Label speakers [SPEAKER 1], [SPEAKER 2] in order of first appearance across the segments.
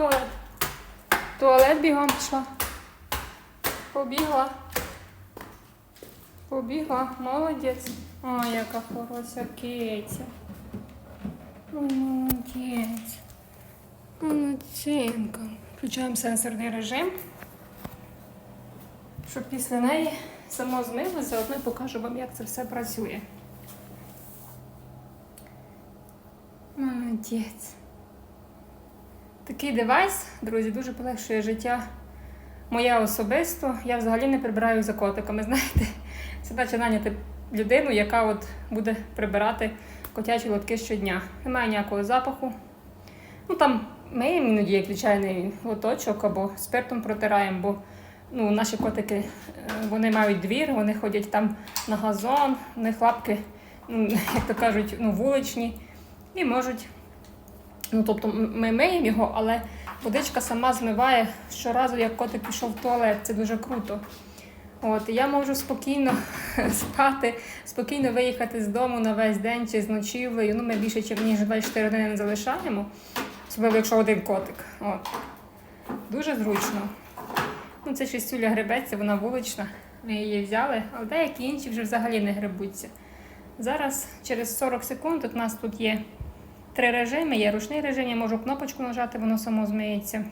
[SPEAKER 1] туалет. Туалет бігом пішла. Побігла. Побігла. Молодець. Ой, яка хороша киця. Молодець. Молодчинка. Включаємо сенсорний режим. Щоб після неї само змило, заодно покажу вам, як це все працює. Молодець. Такий девайс, друзі, дуже полегшує життя моє особисто. Я взагалі не прибираю за котиками. Знаєте, це наче наняти людину, яка от буде прибирати котячі лотки щодня. Немає ніякого запаху. Ну там миємо іноді як звичайний лоточок або спиртом протираємо, бо ну, наші котики е, вони мають двір, вони ходять там на газон, у них лапки, ну, як то кажуть, ну, вуличні і можуть. Ну, тобто ми миємо його, але водичка сама змиває щоразу, як котик пішов в туалет. Це дуже круто. От, я можу спокійно спати, спокійно виїхати з дому на весь день чи з ночівлею. Ну, ми більше ніж 24 години не залишаємо, особливо якщо один котик. От. Дуже зручно. Ну, це шістюля гребеться, вона вулична. Ми її взяли, але деякі інші вже взагалі не гребуться. Зараз через 40 секунд у нас тут є три режими. Є ручний режим, я можу кнопочку нажати, воно само змиється.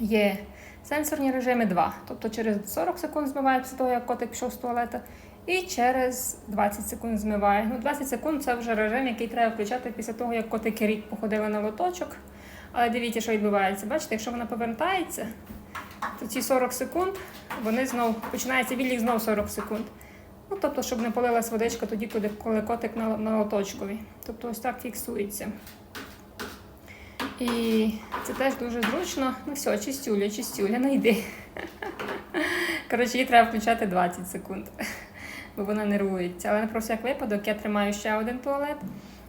[SPEAKER 1] Є сенсорні режими 2. Тобто через 40 секунд змиває після того, як котик пішов з туалета. І через 20 секунд змиває. Ну, 20 секунд це вже режим, який треба включати після того, як котики рік походили на лоточок. Але дивіться, що відбувається. Бачите, якщо вона повертається, то ці 40 секунд вони знов починається відлік знов 40 секунд. Ну, тобто, щоб не полилась водичка тоді, коли, котик на, на лоточкові. Тобто ось так фіксується. І це теж дуже зручно. Ну все, чистюля, чистюля, не йди. Коротше, її треба включати 20 секунд, бо вона нервується. Але про всяк випадок я тримаю ще один туалет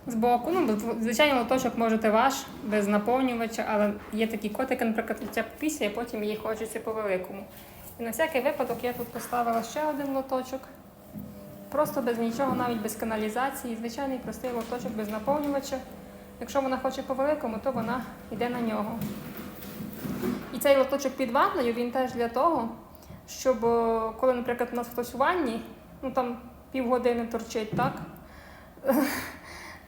[SPEAKER 1] збоку. Ну, звичайно, лоточок можете ваш, без наповнювача, але є такі котики, наприклад, ця після, і потім її хочеться по великому. І на всякий випадок я тут поставила ще один лоточок. Просто без нічого, навіть без каналізації, звичайний простий лоточок без наповнювача. Якщо вона хоче по великому, то вона йде на нього. І цей лоточок під ванною, він теж для того, щоб коли, наприклад, у нас хтось у ванні, ну там півгодини торчить, так?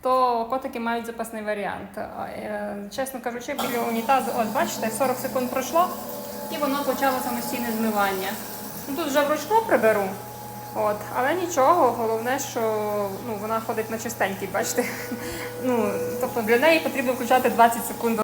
[SPEAKER 1] То котики мають запасний варіант. Е, Чесно кажучи, біля унітазу, от бачите, 40 секунд пройшло, і воно почало самостійне змивання. Ну, Тут вже вручну приберу. От, але нічого, головне, що ну, вона ходить на чистенький, бачите. Ну, тобто для неї потрібно включати 20 секунд